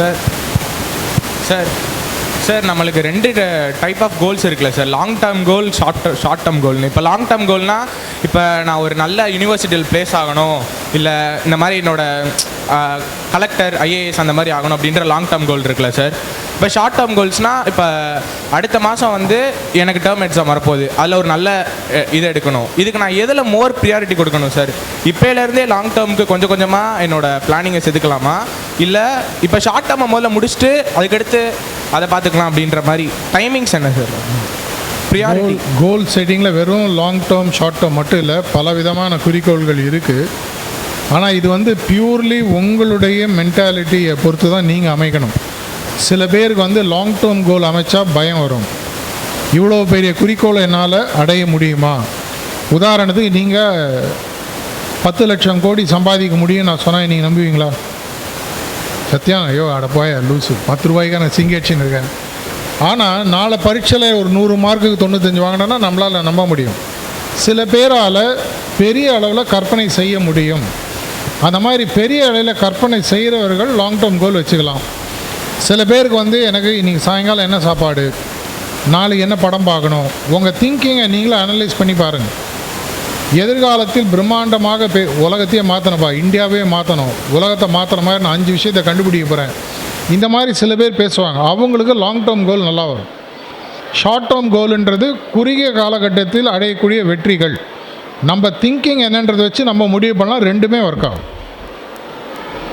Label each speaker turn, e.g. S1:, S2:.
S1: Sir sir sir நம்மளுக்கு ரெண்டு type of goals இருக்குல்ல sir. Long term goal short short term கோல்னு இப்போ long term கோல்னா இப்போ நான் ஒரு நல்ல யூனிவர்சிட்டியில் ப்ளேஸ் ஆகணும். இல்லை இந்த மாதிரி என்னோட கலெக்டர் ஐஏஎஸ் அந்த மாதிரி ஆகணும் அப்படின்ற லாங் டேர்ம் கோல் இருக்குல்ல சார். இப்போ ஷார்ட் டேர்ம் கோல்ஸ்னால் இப்போ அடுத்த மாதம் வந்து எனக்கு டேர்ம் எக்ஸாம் வரப்போகுது. அதில் ஒரு நல்ல இது எடுக்கணும். இதுக்கு நான் எதில் மோர் ப்ரியாரிட்டி கொடுக்கணும் சார்? இப்போலேருந்தே லாங் டேர்முக்கு கொஞ்சம் கொஞ்சமாக என்னோடய பிளானிங்கை செதுக்கலாமா? இல்லை இப்போ ஷார்ட் டேர்மை முதல்ல முடிச்சுட்டு அதுக்கடுத்து அதை பார்த்துக்கலாம் அப்படின்ற மாதிரி டைமிங்ஸ் என்ன சார் ப்ரியாரிட்டி
S2: கோல் கோல் செட்டிங்கில் வெறும் லாங் டேர்ம் ஷார்ட் டேர்ம் மட்டும் இல்லை பல விதமான குறிக்கோள்கள் இருக்குது ஆனால் இது வந்து பியூர்லி உங்களுடைய மென்டாலிட்டியை பொறுத்து தான் நீங்கள் அமைக்கணும். சில பேருக்கு வந்து லாங் டேர்ம் கோல் அமைச்சா பயம் வரும். இவ்வளோ பெரிய குறிக்கோளை என்னால் அடைய முடியுமா? உதாரணத்துக்கு நீங்கள் பத்து லட்சம் கோடி சம்பாதிக்க முடியும் நான் சொன்னால் நீங்கள் நம்புவீங்களா? சத்தியம் ஐயோ அட போய லூசு. பத்து ரூபாய்க்கு நான் சிங்கேட்சின்னு இருக்கேன் ஆனால் நாளை பரீட்சையில் ஒரு நூறு மார்க்குக்கு தொண்ணூத்தஞ்சு வாங்கினோன்னா நம்மளால் நம்ப முடியும். சில பேரால் பெரிய அளவில் கற்பனை செய்ய முடியும். அந்த மாதிரி பெரிய அளவில் கற்பனை செய்கிறவர்கள் லாங் டேர்ம் கோல் வச்சுக்கலாம். சில பேருக்கு வந்து எனக்கு இன்றைக்கி சாயங்காலம் என்ன சாப்பாடு? நாளைக்கு என்ன படம் பார்க்கணும்? உங்கள் திங்கிங்கை நீங்களே அனலைஸ் பண்ணி பாருங்கள் எதிர்காலத்தில் பிரம்மாண்டமாக பே உலகத்தையே மாற்றணும்ப்பா இந்தியாவே மாற்றணும் உலகத்தை மாற்றுற மாதிரி நான் அஞ்சு விஷயத்தை கண்டுபிடிக்க போகிறேன் இந்த மாதிரி சில பேர் பேசுவாங்க. அவங்களுக்கு லாங் டேர்ம் கோல் நல்லா வரும். ஷார்ட் டேர்ம் கோலுன்றது குறுகிய காலகட்டத்தில் அடையக்கூடிய வெற்றிகள். நம்ம திங்கிங் என்னன்றதை வச்சு நம்ம முடிவு பண்ணால் ரெண்டுமே ஒர்க் ஆகும்.